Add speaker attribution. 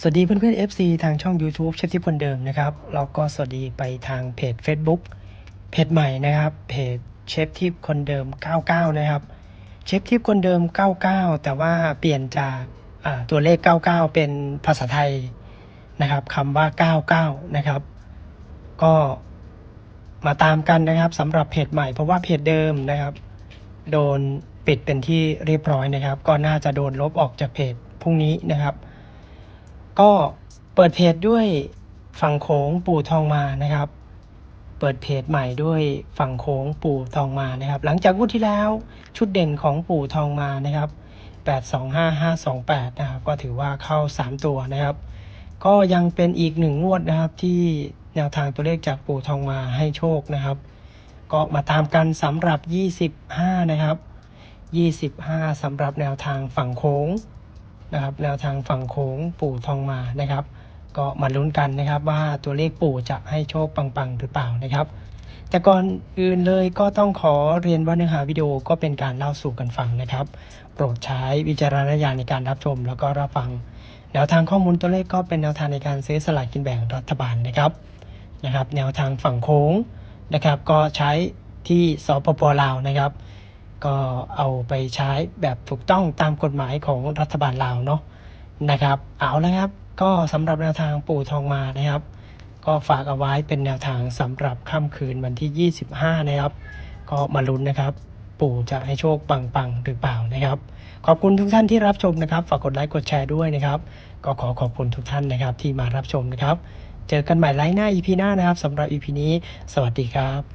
Speaker 1: สวัสดีเพื่อนๆ FC ทางช่อง YouTube เชฟทิพย์คนเดิมนะครับแล้วก็สวัสดีไปทางเพจ Facebook เพจใหม่นะครับ เพจเชฟทิพคนเดิม 99 นะครับ เชฟทิพคนเดิม 99 แต่ว่าเปลี่ยนจากตัวเลข 99 เป็นภาษาไทยนะครับคำว่า 99 นะครับ ก็มาตามกันนะครับสำหรับเพจใหม่เพราะว่าเพจเดิมนะครับ โดนปิดเป็นที่เรียบร้อยนะครับ ก็น่าจะโดนลบออกจากเพจพรุ่งนี้นะครับ ก็เปิดเพจด้วยฝั่งโขงปู่ทองมานะครับ เปิดเพจใหม่ด้วยฝั่งโขงปู่ทองมานะครับ หลังจากงวดที่แล้วชุดเด่นของปู่ทองมานะครับ 825528 นะครับ ก็ถือว่าเข้า 3 ตัวนะครับ ก็ยังเป็นอีกหนึ่งงวดนะครับที่แนวทางตัวเลขจากปู่ทองมาให้โชคนะครับ ก็มาตามกันสำหรับ 25 นะครับ 25สำหรับแนวทางฝั่งโค้ง นะครับแนวทางฝั่งโค้งปู่ทองมานะครับ ก็มาลุ้นกันนะครับว่าตัวเลขปู่จะให้โชคปังๆหรือเปล่านะครับ แต่ก่อนอื่นเลยก็ต้องขอเรียนว่าเนื้อหาวิดีโอก็เป็นการเล่าสู่กันฟังนะครับ โปรดใช้วิจารณญาณในการรับชมแล้วก็รับฟังแนวทางข้อมูลตัวเลขก็เป็นแนวทางในการซื้อสลากกินแบ่งรัฐบาลนะครับนะครับ แนวทางฝั่งโค้งนะครับ ก็ใช้ที่สปปลาวนะครับ ก็เอาไปใช้แบบถูกต้องตามกฎหมายของรัฐบาลลาวเนาะนะครับ เอาละครับ ก็สำหรับแนวทางปู่ทองมานะครับ ก็ฝากเอาไว้เป็นแนวทางสำหรับค่ำคืนวันที่ 25 นะครับ ก็มาลุ้นนะครับ ปู่จะให้โชคปังๆหรือเปล่านะครับ ขอบคุณทุกท่านที่รับชมนะครับ ฝากกดไลค์กดแชร์ด้วยนะครับ ก็ขอขอบคุณทุกท่านนะครับที่มารับชมนะครับ เจอกันใหม่ไลฟ์หน้า EP หน้านะครับสำหรับ EP นี้ สวัสดีครับ